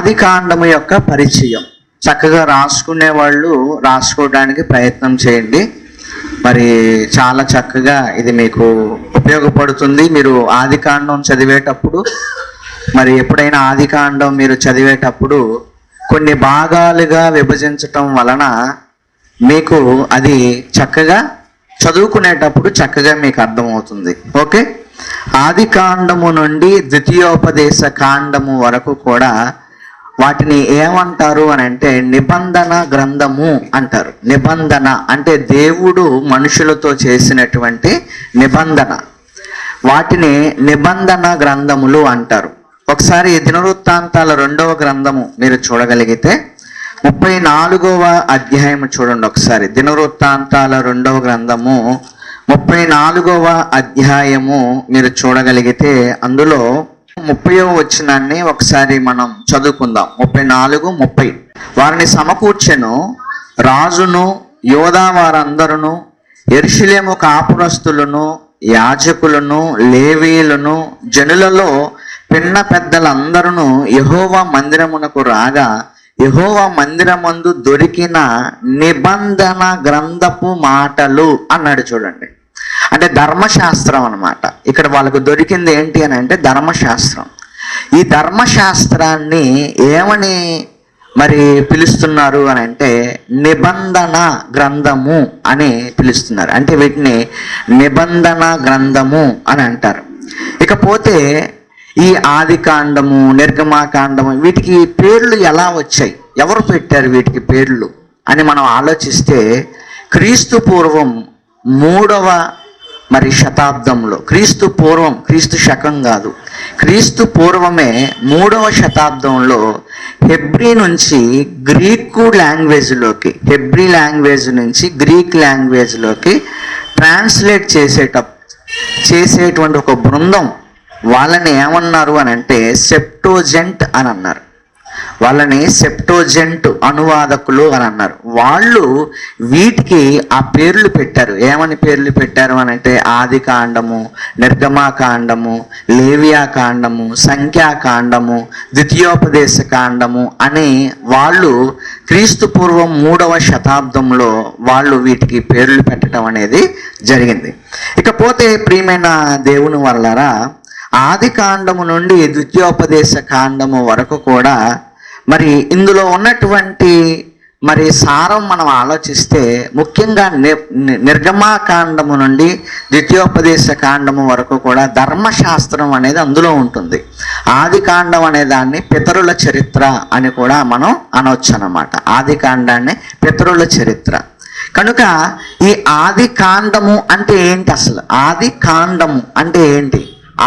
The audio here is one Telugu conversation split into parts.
ఆది కాండము యొక్క పరిచయం. చక్కగా రాసుకునే వాళ్ళు రాసుకోవడానికి ప్రయత్నం చేయండి. మరి చాలా చక్కగా ఇది మీకు ఉపయోగపడుతుంది. మీరు ఆది కాండం చదివేటప్పుడు మరి ఎప్పుడైనా ఆది కాండం మీరు చదివేటప్పుడు కొన్ని భాగాలుగా విభజించటం వలన మీకు అది చక్కగా చదువుకునేటప్పుడు చక్కగా మీకు అర్థమవుతుంది. ఓకే? ఆది కాండము నుండి ద్వితీయోపదేశ కాండము వరకు కూడా వాటిని ఏమంటారు అని అంటే నిబంధన గ్రంథము అంటారు. నిబంధన అంటే దేవుడు మనుషులతో చేసినటువంటి నిబంధన. వాటిని నిబంధన గ్రంథములు అంటారు. ఒకసారి దినవృత్తాంతాల రెండవ గ్రంథము మీరు చూడగలిగితే ముప్పై నాలుగవ అధ్యాయం చూడండి ఒకసారి. దినవృత్తాంతాల రెండవ గ్రంథము ముప్పై నాలుగవ అధ్యాయము మీరు చూడగలిగితే అందులో ముప్పయో వచ్చినాన్ని ఒకసారి మనం చదువుకుందాం. ముప్పై నాలుగు ముప్పై. వారిని సమకూర్చెను. రాజును యోధా వారందరును ఎర్షిలేము కాపురస్తులను యాజకులను లేవీలను జనులలో పిన్న పెద్దలందరూ యహోవా మందిరమునకు రాగా యహోవా మందిరమందు దొరికిన నిబంధన గ్రంథపు మాటలు అన్నాడు చూడండి. అంటే ధర్మశాస్త్రం అనమాట ఇక్కడ వాళ్ళకు దొరికింది ఏంటి అని అంటే ధర్మశాస్త్రం. ఈ ధర్మశాస్త్రాన్ని ఏమని మరి పిలుస్తున్నారు అని అంటే నిబంధన గ్రంథము అని పిలుస్తున్నారు. అంటే వీటిని నిబంధన గ్రంథము అని అంటారు. ఇకపోతే ఈ ఆది కాండము నిర్గమాకాండము వీటికి పేర్లు ఎలా వచ్చాయి? ఎవరు పెట్టారు వీటికి పేర్లు అని మనం ఆలోచిస్తే క్రీస్తు పూర్వం మూడవ మరి శతాబ్దంలో. క్రీస్తు పూర్వం క్రీస్తు శకం కాదు. క్రీస్తు పూర్వమే మూడవ శతాబ్దంలో హెబ్రీ నుంచి గ్రీకు లాంగ్వేజ్లోకి హెబ్రీ లాంగ్వేజ్ నుంచి గ్రీక్ లాంగ్వేజ్లోకి ట్రాన్స్లేట్ చేసేట చేసేటువంటి ఒక బృందం. వాళ్ళని ఏమన్నారు అని అంటే సెప్టోజెంట్ అని అన్నారు వాళ్ళని సెప్టోజెంట్ అనువాదకులు అని అన్నారు. వాళ్ళు వీటికి ఆ పేర్లు పెట్టారు. ఏమని పేర్లు పెట్టారు అని అంటే ఆది కాండము నిర్గమాకాండము లేవియా కాండము సంఖ్యాకాండము ద్వితీయోపదేశ కాండము అని వాళ్ళు క్రీస్తు పూర్వం మూడవ శతాబ్దంలో వాళ్ళు వీటికి పేర్లు పెట్టడం అనేది జరిగింది. ఇకపోతే ప్రియమైన దేవుని వల్లరా ఆది కాండము నుండి ద్వితీయోపదేశ కాండము వరకు కూడా మరి ఇందులో ఉన్నటువంటి మరి సారం మనం ఆలోచిస్తే ముఖ్యంగా ని నిర్గమాకాండము నుండి ద్వితీయోపదేశ కాండము వరకు కూడా ధర్మశాస్త్రం అనేది అందులో ఉంటుంది. ఆది కాండం అనే దాన్ని పితరుల చరిత్ర అని కూడా మనం అనవచ్చు అనమాట ఆది కాండాన్ని పితరుల చరిత్ర. కనుక ఈ ఆది కాండము అంటే ఏంటి అసలు? ఆది కాండము అంటే ఏంటి?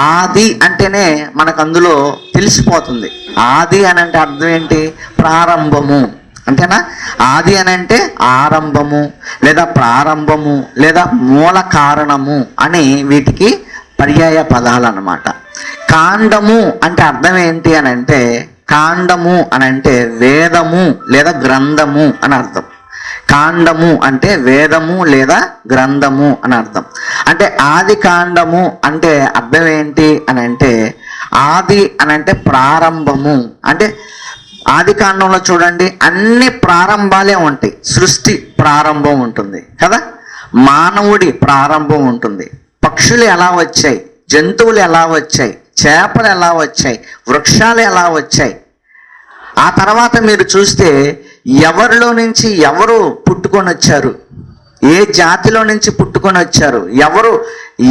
ఆది అంటేనే మనకు అందులో తెలిసిపోతుంది. ఆది అని అంటే అర్థం ఏంటి? ప్రారంభము. అంతేనా? ఆది అని అంటే ఆరంభము లేదా ప్రారంభము లేదా మూల కారణము అని వీటికి పర్యాయ పదాలు అన్నమాట కాండము అంటే అర్థం ఏంటి అని అంటే కాండము అని అంటే వేదము లేదా గ్రంథము అని అర్థం. కాండము అంటే వేదము లేదా గ్రంథము అని అర్థం. అంటే ఆది కాండము అంటే అర్థం ఏంటి అని అంటే ఆది అని అంటే ప్రారంభము. అంటే ఆది కాండంలో చూడండి అన్ని ప్రారంభాలే ఉంటాయి. సృష్టి ప్రారంభం ఉంటుంది కదా? మానవుడి ప్రారంభం ఉంటుంది. పక్షులు ఎలా వచ్చాయి? జంతువులు ఎలా వచ్చాయి? చేపలు ఎలా వచ్చాయి? వృక్షాలు ఎలా వచ్చాయి? ఆ తర్వాత మీరు చూస్తే ఎవరిలో నుంచి ఎవరు పుట్టుకొని వచ్చారు? ఏ జాతిలో నుంచి పుట్టుకొని వచ్చారు? ఎవరు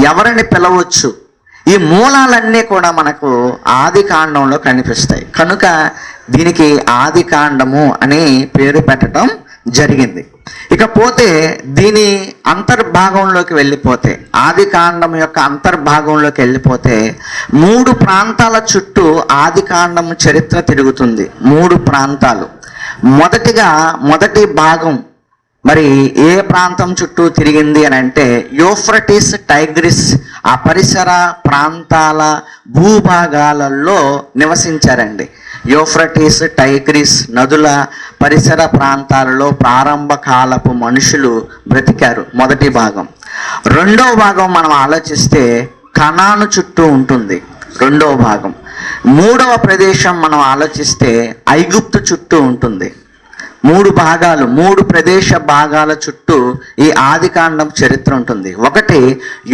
ఎవరిని పిలవచ్చు? ఈ మూలాలన్నీ కూడా మనకు ఆది కాండంలో కనిపిస్తాయి. కనుక దీనికి ఆది కాండము అని పేరు పెట్టడం జరిగింది. ఇకపోతే దీని అంతర్భాగంలోకి వెళ్ళిపోతే ఆది కాండం యొక్క అంతర్భాగంలోకి వెళ్ళిపోతే మూడు ప్రాంతాల చుట్టూ ఆది కాండము చరిత్ర తిరుగుతుంది. మూడు ప్రాంతాలు. మొదటిగా మొదటి భాగం మరి ఏ ప్రాంతం చుట్టూ తిరిగింది అని అంటే యోఫ్రటిస్ టైగ్రిస్ ఆ పరిసర ప్రాంతాల భూభాగాలలో నివసించారండి. యోఫ్రటిస్ టైగ్రిస్ నదుల పరిసర ప్రాంతాలలో ప్రారంభ కాలపు మనుషులు బ్రతికారు మొదటి భాగం. రెండవ భాగం మనం ఆలోచిస్తే కణాను చుట్టూ ఉంటుంది రెండవ భాగం. మూడవ ప్రదేశం మనం ఆలోచిస్తే ఐగుప్తు చుట్టూ ఉంటుంది. మూడు భాగాలు మూడు ప్రదేశ భాగాల చుట్టూ ఈ ఆదికాండం చరిత్ర ఉంటుంది. ఒకటి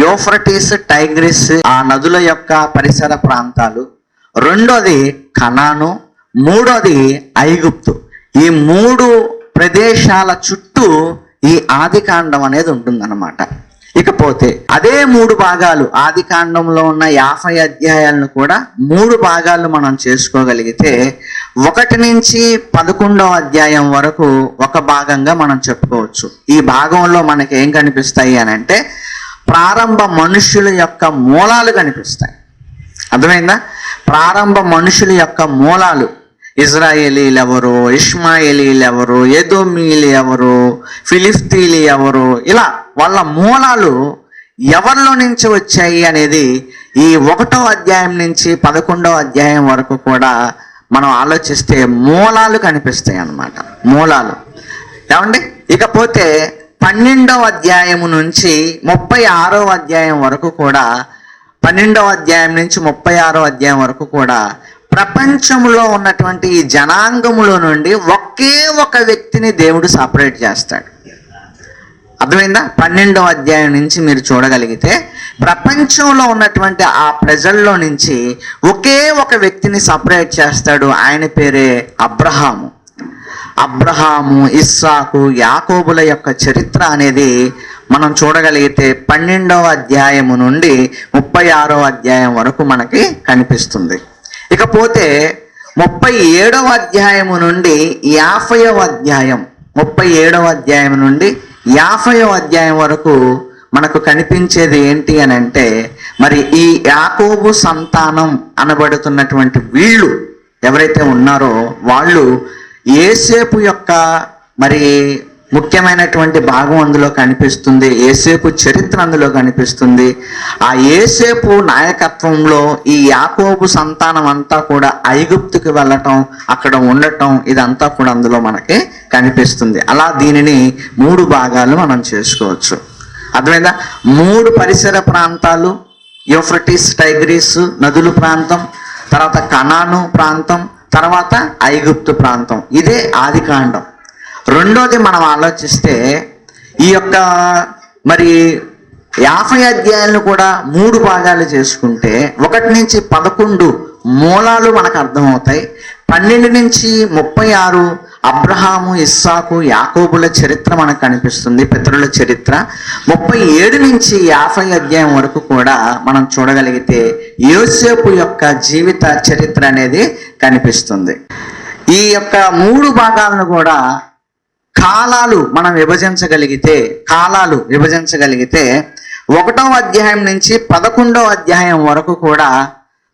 యోఫ్రటీస్ టైగ్రిస్ ఆ నదుల యొక్క పరిసర ప్రాంతాలు. రెండోది కనాను. మూడోది ఐగుప్తు. ఈ మూడు ప్రదేశాల చుట్టూ ఈ ఆదికాండం అనేది ఉంటుందన్నమాట. ఇకపోతే అదే మూడు భాగాలు ఆది కాండంలో ఉన్న యాభై అధ్యాయాలను కూడా మూడు భాగాలు మనం చేసుకోగలిగితే ఒకటి నుంచి పదకొండవ అధ్యాయం వరకు ఒక భాగంగా మనం చెప్పుకోవచ్చు. ఈ భాగంలో మనకి ఏం కనిపిస్తాయి అని అంటే ప్రారంభ మనుషుల యొక్క మూలాలు కనిపిస్తాయి. అర్థమైందా? ప్రారంభ మనుషుల యొక్క మూలాలు ఇజ్రాయేలీలు ఎవరు ఇష్మాయేలీలు ఎవరు ఎదోమీలు ఎవరు ఫిలిస్తీన్లు ఎవరు ఇలా వాళ్ళ మూలాలు ఎవరిలో నుంచి వచ్చాయి అనేది ఈ ఒకటో అధ్యాయం నుంచి పదకొండో అధ్యాయం వరకు కూడా మనం ఆలోచిస్తే మూలాలు కనిపిస్తాయి అన్నమాట. మూలాలు. ఏమండి? ఇకపోతే పన్నెండవ అధ్యాయము నుంచి ముప్పై ఆరో అధ్యాయం వరకు కూడా పన్నెండవ అధ్యాయం నుంచి ముప్పై ఆరో అధ్యాయం వరకు కూడా ప్రపంచంలో ఉన్నటువంటి ఈ జనాంగములో నుండి ఒకే ఒక వ్యక్తిని దేవుడు సపరేట్ చేస్తాడు. అర్థమైందా? పన్నెండవ అధ్యాయం నుంచి మీరు చూడగలిగితే ప్రపంచంలో ఉన్నటువంటి ఆ ప్రజల్లో నుంచి ఒకే ఒక వ్యక్తిని సపరేట్ చేస్తాడు. ఆయన పేరే అబ్రహాము. అబ్రహాము ఇస్సాకు యాకోబుల యొక్క చరిత్ర అనేది మనం చూడగలిగితే పన్నెండవ అధ్యాయము నుండి ముప్పై ఆరో అధ్యాయం వరకు మనకి కనిపిస్తుంది. ఇకపోతే ముప్పై ఏడవ అధ్యాయము నుండి యాభైవ అధ్యాయం ముప్పై ఏడవ అధ్యాయం నుండి యాభైవ అధ్యాయం వరకు మనకు కనిపించేది ఏంటి అని అంటే మరి ఈ యాకోబు సంతానం అనబడుతున్నటువంటి వీళ్ళు ఎవరైతే ఉన్నారో వాళ్ళు ఏసేపు యొక్క మరి ముఖ్యమైనటువంటి భాగం అందులో కనిపిస్తుంది. ఏసేపు చరిత్ర అందులో కనిపిస్తుంది. ఆ ఏసేపు నాయకత్వంలో ఈ యాకోబు సంతానం అంతా కూడా ఐగుప్తుకి వెళ్ళటం అక్కడ ఉండటం ఇదంతా కూడా అందులో మనకి కనిపిస్తుంది. అలా దీనిని మూడు భాగాలు మనం చేసుకోవచ్చు. అర్థమైందా? మూడు పరిసర ప్రాంతాలు యోఫ్రటిస్ టైగ్రీస్ నదుల ప్రాంతం తర్వాత కనాను ప్రాంతం తర్వాత ఐగుప్తు ప్రాంతం. ఇదే ఆదికాండం రెండోది మనం ఆలోచిస్తే ఈ యొక్క మరి యాభై అధ్యాయాలను కూడా మూడు భాగాలు చేసుకుంటే ఒకటి నుంచి పదకొండు మూలాలు మనకు అర్థమవుతాయి. పన్నెండు నుంచి ముప్పై ఆరు అబ్రహాము ఇస్సాకు యాకోబుల చరిత్ర మనకు కనిపిస్తుంది పితరుల చరిత్ర. ముప్పై ఏడు నుంచి యాభై అధ్యాయం వరకు కూడా మనం చూడగలిగితే యోసేపు యొక్క జీవిత చరిత్ర అనేది కనిపిస్తుంది. ఈ యొక్క మూడు భాగాలను కూడా కాలాలు మనం విభజించగలిగితే కాలాలు విభజించగలిగితే ఒకటో అధ్యాయం నుంచి పదకొండో అధ్యాయం వరకు కూడా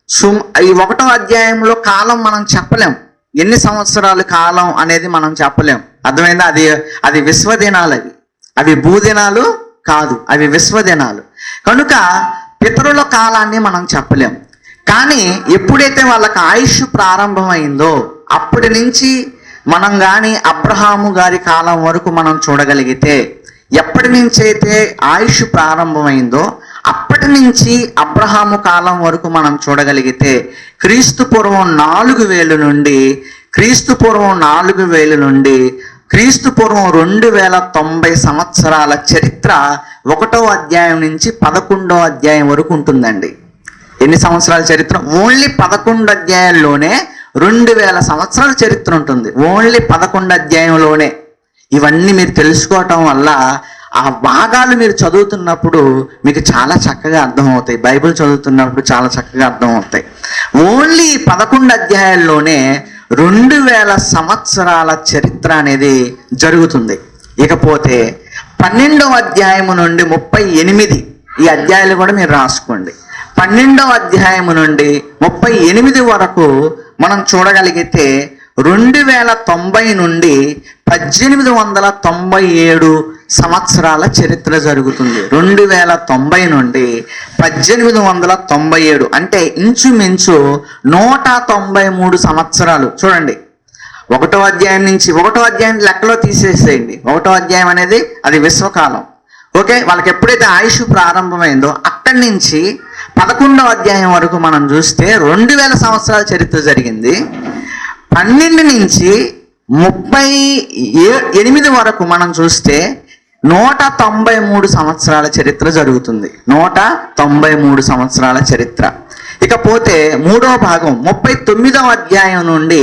సుమ్ ఈ ఒకటో అధ్యాయంలో కాలం మనం చెప్పలేం. ఎన్ని సంవత్సరాల కాలం అనేది మనం చెప్పలేం. అర్థమైందా? అది అది విశ్వదినాలు అవి. అవి భూదినాలు కాదు అవి విశ్వదినాలు. కనుక పితరుల కాలాన్ని మనం చెప్పలేం. కానీ ఎప్పుడైతే వాళ్ళకి ఆయుష్ ప్రారంభమైందో అప్పటి నుంచి మనం కానీ అబ్రహాము గారి కాలం వరకు మనం చూడగలిగితే ఎప్పటి నుంచి అయితే ఆయుష్ ప్రారంభమైందో అప్పటి నుంచి అబ్రహాము కాలం వరకు మనం చూడగలిగితే క్రీస్తు పూర్వం నాలుగు వేలు నుండి క్రీస్తు పూర్వం నాలుగు వేలు నుండి క్రీస్తు పూర్వం రెండు వేల తొంభై సంవత్సరాల చరిత్ర ఒకటో అధ్యాయం నుంచి పదకొండో అధ్యాయం వరకు ఉంటుందండి. ఎన్ని సంవత్సరాల చరిత్ర? ఓన్లీ పదకొండు అధ్యాయాల్లోనే రెండు వేల సంవత్సరాల చరిత్ర ఉంటుంది. ఓన్లీ పదకొండు అధ్యాయంలోనే. ఇవన్నీ మీరు తెలుసుకోవటం వల్ల ఆ భాగాలు మీరు చదువుతున్నప్పుడు మీకు చాలా చక్కగా అర్థమవుతాయి. బైబిల్ చదువుతున్నప్పుడు చాలా చక్కగా అర్థమవుతాయి. ఓన్లీ పదకొండు అధ్యాయాల్లోనే రెండు వేల సంవత్సరాల చరిత్ర అనేది జరుగుతుంది. ఇకపోతే పన్నెండవ అధ్యాయము నుండి ముప్పై ఎనిమిది ఈ అధ్యాయాలు కూడా మీరు రాసుకోండి. పన్నెండవ అధ్యాయము నుండి ముప్పై ఎనిమిది వరకు మనం చూడగలిగితే రెండు వేల తొంభై నుండి పద్దెనిమిది వందల తొంభై ఏడు సంవత్సరాల చరిత్ర జరుగుతుంది. రెండు వేల తొంభై నుండి పద్దెనిమిది వందల తొంభై ఏడు అంటే ఇంచుమించు నూట తొంభై మూడు సంవత్సరాలు. చూడండి. ఒకటో అధ్యాయం నుంచి ఒకటో అధ్యాయం లెక్కలో తీసేసేయండి. ఒకటో అధ్యాయం అనేది అది విశ్వకాలం. ఓకే? వాళ్ళకి ఎప్పుడైతే ఆయుష్ ప్రారంభమైందో అక్కడి నుంచి పదకొండవ అధ్యాయం వరకు మనం చూస్తే రెండు వేల సంవత్సరాల చరిత్ర జరిగింది. పన్నెండు నుంచి ముప్పై ఏ ఎనిమిది వరకు మనం చూస్తే నూట తొంభై మూడు సంవత్సరాల చరిత్ర జరుగుతుంది. నూట తొంభై మూడు సంవత్సరాల చరిత్ర. ఇకపోతే మూడవ భాగం ముప్పై తొమ్మిదవ అధ్యాయం నుండి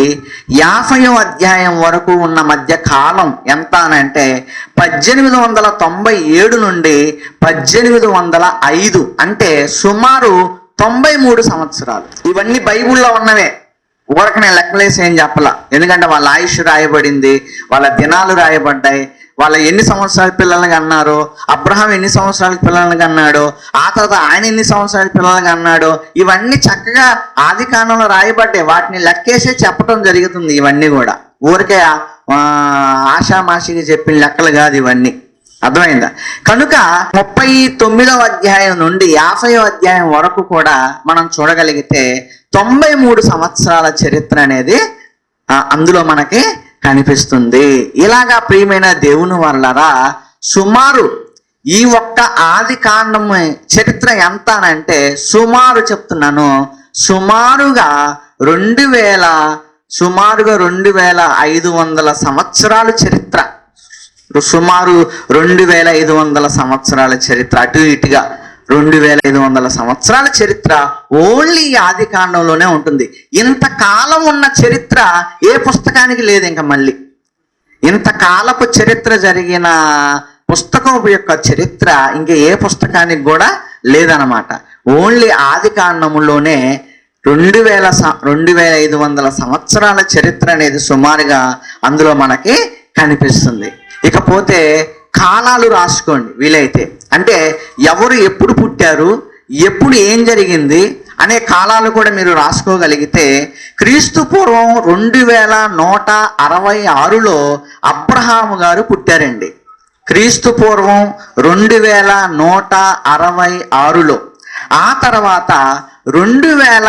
యాభైవ అధ్యాయం వరకు ఉన్న మధ్య కాలం ఎంత అనంటే పద్దెనిమిది వందల తొంభై ఏడు నుండి పద్దెనిమిది వందల ఐదు అంటే సుమారు తొంభై మూడు సంవత్సరాలు. ఇవన్నీ బైబిల్లో ఉన్నవే. ఊరక నేను లెక్కలేసి ఏం చెప్పలా. ఎందుకంటే వాళ్ళ ఆయుష్ రాయబడింది వాళ్ళ దినాలు రాయబడ్డాయి వాళ్ళ ఎన్ని సంవత్సరాల పిల్లల్ని అన్నారు అబ్రహాం ఎన్ని సంవత్సరాల పిల్లల్ని అన్నాడు ఆ తర్వాత ఆయన ఎన్ని సంవత్సరాల పిల్లల్ని అన్నాడు ఇవన్నీ చక్కగా ఆది కాలంలో రాయబడ్డాయి. వాటిని లెక్కేసే చెప్పడం జరుగుతుంది ఇవన్నీ కూడా. ఊరికే ఆషామాషికి చెప్పిన లెక్కలు కాదు ఇవన్నీ. అర్థమైందా? కనుక ముప్పై తొమ్మిదవ అధ్యాయం నుండి యాభై అధ్యాయం వరకు కూడా మనం చూడగలిగితే తొంభై మూడు సంవత్సరాల చరిత్ర అనేది అందులో మనకి కనిపిస్తుంది. ఇలాగా ప్రియమైన దేవుని వల్లరా సుమారు ఈ ఒక్క ఆది కాండము చరిత్ర ఎంత అంటే సుమారు చెప్తున్నాను. సుమారుగా రెండు వేల సుమారుగా రెండు వేల ఐదు వందల సంవత్సరాల చరిత్ర. సుమారు రెండు వేల ఐదు వందల సంవత్సరాల చరిత్ర. అటు ఇటుగా. రెండు వేల ఐదు వందల సంవత్సరాల చరిత్ర ఓన్లీ ఈ ఆది కాండంలోనే ఉంటుంది. ఇంతకాలం ఉన్న చరిత్ర ఏ పుస్తకానికి లేదు ఇంకా మళ్ళీ. ఇంతకాలపు చరిత్ర జరిగిన పుస్తకం యొక్క చరిత్ర ఇంకా ఏ పుస్తకానికి కూడా లేదనమాట ఓన్లీ ఆది కాండములోనే రెండు వేల స- రెండు వేల ఐదు వందల సంవత్సరాల చరిత్ర అనేది సుమారుగా అందులో మనకి కనిపిస్తుంది. ఇకపోతే కాలాలు రాసుకోండి వీలైతే. అంటే ఎవరు ఎప్పుడు పుట్టారు ఎప్పుడు ఏం జరిగింది అనే కాలాలు కూడా మీరు రాసుకోగలిగితే క్రీస్తు పూర్వం రెండు వేల నూట అరవై ఆరులో అబ్రహాము గారు పుట్టారండి. క్రీస్తు పూర్వం రెండు వేల నూట అరవై ఆరులో. ఆ తర్వాత రెండు వేల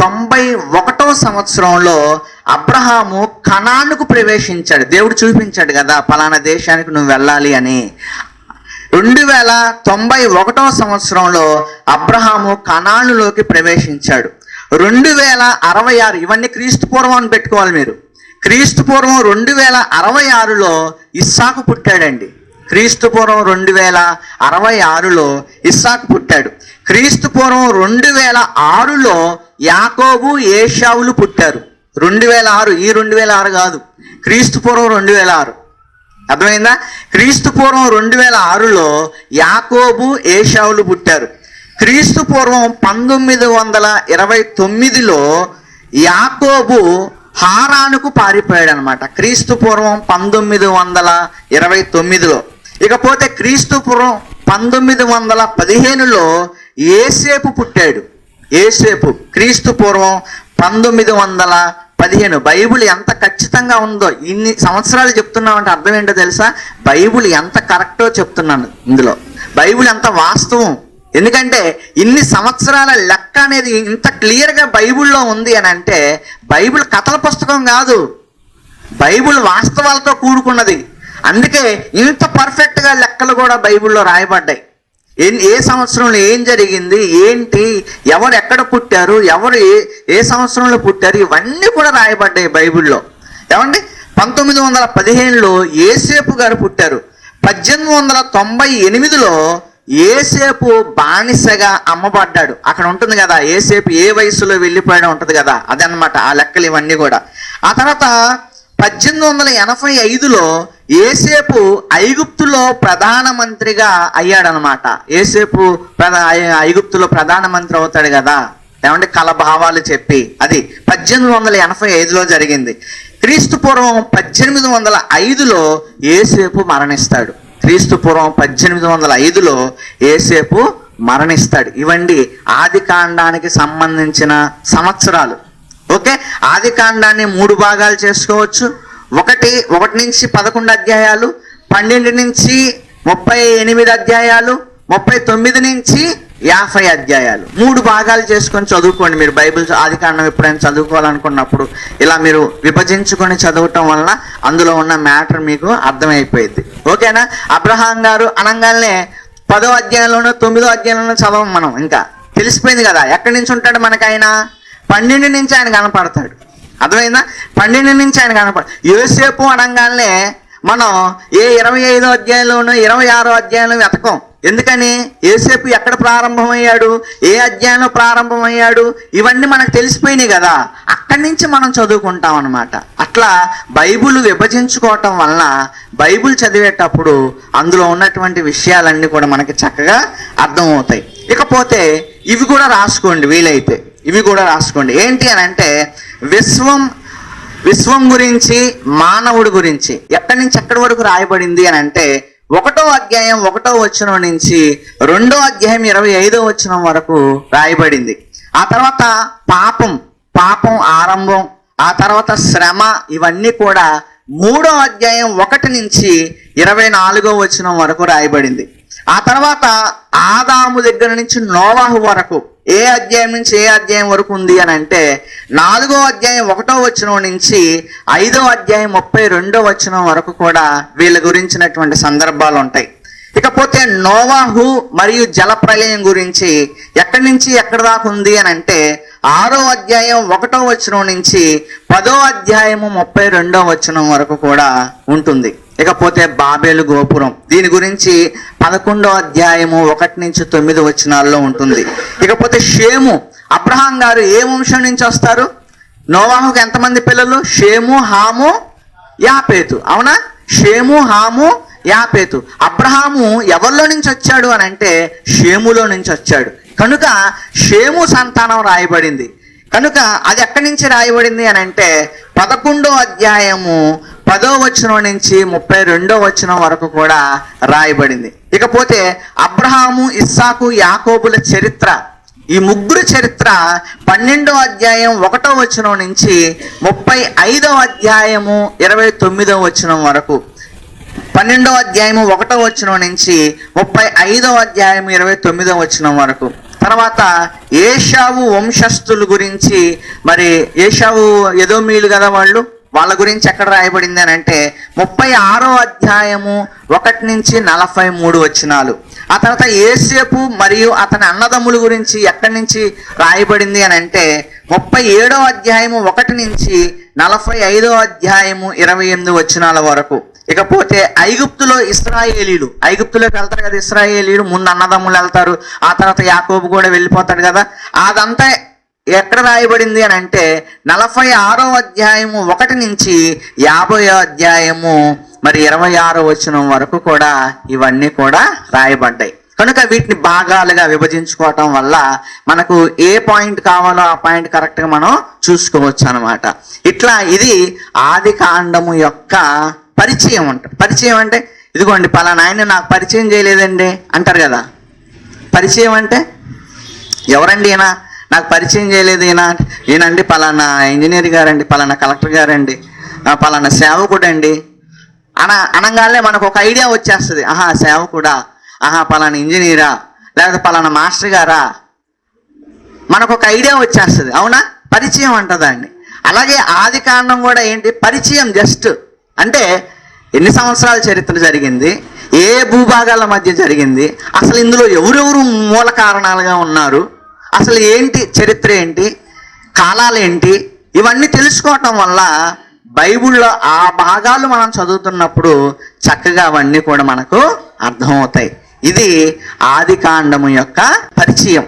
తొంభై ఒకటో సంవత్సరంలో అబ్రహాము కణానుకు ప్రవేశించాడు. దేవుడు చూపించాడు కదా పలానా దేశానికి నువ్వు వెళ్ళాలి అని. రెండు వేల తొంభై ఒకటో సంవత్సరంలో అబ్రహాము కణానులోకి ప్రవేశించాడు. రెండు వేల అరవై ఆరు ఇవన్నీ క్రీస్తు పూర్వం అని పెట్టుకోవాలి మీరు. క్రీస్తు పూర్వం రెండు వేల అరవై ఆరులో ఇస్సాకు పుట్టాడండి. క్రీస్తు పూర్వం రెండు వేల అరవై ఆరులో ఇస్సాకు పుట్టాడు. క్రీస్తు పూర్వం రెండు వేల ఆరులో యాకోబు ఏషావులు పుట్టారు. రెండు వేల ఆరు ఈ రెండు వేల ఆరు కాదు. క్రీస్తు పూర్వం రెండు వేల ఆరు. అర్థమైందా? క్రీస్తు పూర్వం రెండు వేల ఆరులో యాకోబు ఏషావులు పుట్టారు. క్రీస్తు పూర్వం పంతొమ్మిది వందల ఇరవై తొమ్మిదిలో యాకోబు హారానుకు పారిపోయాడు అనమాట క్రీస్తు పూర్వం పంతొమ్మిది వందల ఇరవై తొమ్మిదిలో. ఇకపోతే క్రీస్తు పూర్వం పంతొమ్మిది వందల పదిహేనులో ఏసేపు పుట్టాడు. ఏసేపు. క్రీస్తు పూర్వం పంతొమ్మిది వందల పదిహేను. బైబిల్ ఎంత ఖచ్చితంగా ఉందో ఇన్ని సంవత్సరాలు చెప్తున్నామంటే అర్థం ఏంటో తెలుసా? బైబిల్ ఎంత కరెక్టో చెప్తున్నాను ఇందులో. బైబిల్ ఎంత వాస్తవం. ఎందుకంటే ఇన్ని సంవత్సరాల లెక్క అనేది ఇంత క్లియర్గా బైబిల్లో ఉంది అని అంటే బైబిల్ కథల పుస్తకం కాదు. బైబిల్ వాస్తవాలతో కూడుకున్నది. అందుకే ఇంత పర్ఫెక్ట్గా లెక్కలు కూడా బైబిల్లో రాయబడ్డాయి. ఏ ఏ సంవత్సరంలో ఏం జరిగింది? ఏంటి? ఎవరు ఎక్కడ పుట్టారు? ఎవరు ఏ ఏ సంవత్సరంలో పుట్టారు? ఇవన్నీ కూడా రాయబడ్డాయి బైబిల్లో. ఏమండి? పంతొమ్మిది వందల పదిహేనులో ఏసేపు గారు పుట్టారు. పద్దెనిమిది వందల తొంభై ఎనిమిదిలో ఏసేపు బానిసగా అమ్మబడ్డాడు. అక్కడ ఉంటుంది కదా ఏసేపు ఏ వయసులో వెళ్ళిపోయాడో ఉంటుంది కదా అదనమాట ఆ లెక్కలు ఇవన్నీ కూడా. ఆ తర్వాత పద్దెనిమిది వందల ఎనభై ఐదులో ఏసేపు ఐగుప్తులో ప్రధానమంత్రిగా అయ్యాడనమాట ఏసేపు ప్రధా ఐగుప్తులో ప్రధానమంత్రి అవుతాడు కదా. ఏమంటే కలభావాలు చెప్పి. అది పద్దెనిమిది వందల ఎనభై ఐదులో జరిగింది. క్రీస్తు పూర్వం పద్దెనిమిది వందల ఐదులో ఏసేపు మరణిస్తాడు. క్రీస్తు పూర్వం పద్దెనిమిది వందల ఐదులో ఏసేపు మరణిస్తాడు. ఇవండి ఆది కాండానికి సంబంధించిన సంవత్సరాలు. ఓకే? ఆది కాండాన్ని మూడు భాగాలు చేసుకోవచ్చు. ఒకటి ఒకటి నుంచి పదకొండు అధ్యాయాలు పన్నెండు నుంచి ముప్పై ఎనిమిది అధ్యాయాలు ముప్పై తొమ్మిది నుంచి యాభై అధ్యాయాలు. మూడు భాగాలు చేసుకొని చదువుకోండి మీరు. బైబిల్ ఆది కాండం ఎప్పుడైనా చదువుకోవాలనుకున్నప్పుడు ఇలా మీరు విభజించుకొని చదవటం వలన అందులో ఉన్న మ్యాటర్ మీకు అర్థమైపోయింది ఓకేనా? అబ్రహాం గారు అనగానే పదో అధ్యాయంలోనో తొమ్మిదో అధ్యాయంలోనో చదవం మనం ఇంకా. తెలిసిపోయింది కదా? ఎక్కడి నుంచి ఉంటాడు మనకైనా? పన్నెండు నుంచి ఆయన కనపడతాడు. అర్థమైందా? పన్నెండు నుంచి ఆయన కనపడ యోసేపు అనగానే మనం ఏ ఇరవై ఐదో అధ్యాయంలోనూ ఇరవై ఆరో అధ్యాయంలో వెతకం. ఎందుకని? ఏసేపు ఎక్కడ ప్రారంభమయ్యాడు? ఏ అధ్యాయంలో ప్రారంభమయ్యాడు? ఇవన్నీ మనకు తెలిసిపోయినాయి కదా. అక్కడి నుంచి మనం చదువుకుంటాం అనమాట అట్లా బైబుల్ విభజించుకోవటం వలన బైబుల్ చదివేటప్పుడు అందులో ఉన్నటువంటి విషయాలన్నీ కూడా మనకి చక్కగా అర్థమవుతాయి. ఇకపోతే ఇవి కూడా రాసుకోండి వీలైతే. ఇవి కూడా రాసుకోండి. ఏంటి అని అంటే విశ్వం విశ్వం గురించి మానవుడి గురించి ఎక్కడి నుంచి ఎక్కడి వరకు రాయబడింది అని అంటే ఒకటో అధ్యాయం ఒకటో వచనం నుంచి రెండో అధ్యాయం ఇరవై ఐదో వచనం వరకు రాయబడింది. ఆ తర్వాత పాపం పాపం ఆరంభం ఆ తర్వాత శ్రమ ఇవన్నీ కూడా మూడో అధ్యాయం ఒకటి నుంచి ఇరవై నాలుగో వచనం వరకు రాయబడింది. ఆ తర్వాత ఆదాము దగ్గర నుంచి నోవాహు వరకు ఏ అధ్యాయం నుంచి ఏ అధ్యాయం వరకు ఉంది అని అంటే నాలుగో అధ్యాయం ఒకటో వచనం నుంచి ఐదో అధ్యాయం ముప్పై రెండో వచనం వరకు కూడా వీళ్ళ గురించినటువంటి సందర్భాలు ఉంటాయి. ఇకపోతే నోవాహు మరియు జలప్రలయం గురించి ఎక్కడి నుంచి ఎక్కడి దాకా ఉంది అని అంటే ఆరో అధ్యాయం ఒకటో వచనం నుంచి పదో అధ్యాయము ముప్పై రెండో వచనం వరకు కూడా ఉంటుంది. ఇకపోతే బాబేలు గోపురం. దీని గురించి పదకొండో అధ్యాయము ఒకటి నుంచి తొమ్మిది వచనాల్లో ఉంటుంది. ఇకపోతే షేము. అబ్రహాం గారు ఏ వంశం నుంచి వస్తారు? నోవాహుకు ఎంతమంది పిల్లలు? షేము హాము యాపేతు. అవునా? షేము హాము యాపేతు. అబ్రహాము ఎవరిలో నుంచి వచ్చాడు అని అంటే షేములో నుంచి వచ్చాడు. కనుక షేము సంతానం రాయబడింది. కనుక అది ఎక్కడి నుంచి రాయబడింది అని అంటే పదకొండో అధ్యాయము పదో వచనం నుంచి ముప్పై రెండో వచనం వరకు కూడా రాయబడింది. ఇకపోతే అబ్రహాము ఇస్సాకు యాకోబుల చరిత్ర ఈ ముగ్గురు చరిత్ర పన్నెండో అధ్యాయం ఒకటో వచనం నుంచి ముప్పై ఐదో అధ్యాయము ఇరవై తొమ్మిదో వచనం వరకు. పన్నెండో అధ్యాయము ఒకటో వచనం నుంచి ముప్పై ఐదో అధ్యాయం ఇరవై తొమ్మిదో వచనం వరకు. తర్వాత ఏషావు వంశస్థుల గురించి మరి ఏషావు ఏదో మీలు కదా వాళ్ళు? వాళ్ళ గురించి ఎక్కడ రాయబడింది అని అంటే ముప్పై ఆరో అధ్యాయము ఒకటి నుంచి నలభై మూడు వచనాలు. ఆ తర్వాత ఏసేపు మరియు అతని అన్నదమ్ముల గురించి ఎక్కడి నుంచి రాయబడింది అని అంటే ముప్పై ఏడో అధ్యాయము ఒకటి నుంచి నలభై ఐదో అధ్యాయము ఇరవై ఎనిమిది వచనాల వరకు. ఇకపోతే ఐగుప్తులో ఇస్రాయేలీలు ఐగుప్తులోకి వెళ్తారు కదా ఇస్రాయేలీలు ముందు అన్నదమ్ములు వెళ్తారు ఆ తర్వాత యాకోబు కూడా వెళ్ళిపోతాడు కదా. అదంతా ఎక్కడ రాయబడింది అని అంటే నలభై ఆరో అధ్యాయము ఒకటి నుంచి యాభై అధ్యాయము మరి ఇరవై ఆరో వచనం వరకు కూడా ఇవన్నీ కూడా రాయబడ్డాయి. కనుక వీటిని భాగాలుగా విభజించుకోవటం వల్ల మనకు ఏ పాయింట్ కావాలో ఆ పాయింట్ కరెక్ట్గా మనం చూసుకోవచ్చు అనమాట ఇట్లా ఇది ఆది కాండము యొక్క పరిచయం అంట. పరిచయం అంటే ఇదిగోండి పలానా ఆయన నాకు పరిచయం చేయలేదండి అంటారు కదా. పరిచయం అంటే ఎవరండి ఈయన? నాకు పరిచయం చేయలేదు ఈయన. ఈయనండి పలానా ఇంజనీర్ గారండి పలానా కలెక్టర్ గారండి పలానా సేవకుడు అండి అన అనగానే మనకు ఒక ఐడియా వచ్చేస్తుంది. ఆహా సేవకుడా? ఆహా పలానా ఇంజనీరా? లేకపోతే పలానా మాస్టర్ గారా? మనకు ఒక ఐడియా వచ్చేస్తుంది. అవునా? పరిచయం అంటదండి అలాగే ఆది కాండం కూడా ఏంటి? పరిచయం జస్ట్. అంటే ఎన్ని సంవత్సరాల చరిత్ర జరిగింది? ఏ భూభాగాల మధ్య జరిగింది? అసలు ఇందులో ఎవరెవరు మూల కారణాలుగా ఉన్నారు? అసలు ఏంటి చరిత్ర ఏంటి? కాలాలు ఏంటి? ఇవన్నీ తెలుసుకోవటం వల్ల బైబిల్లో ఆ భాగాలు మనం చదువుతున్నప్పుడు చక్కగా అవన్నీ కూడా మనకు అర్థమవుతాయి. ఇది ఆది కాండము యొక్క పరిచయం.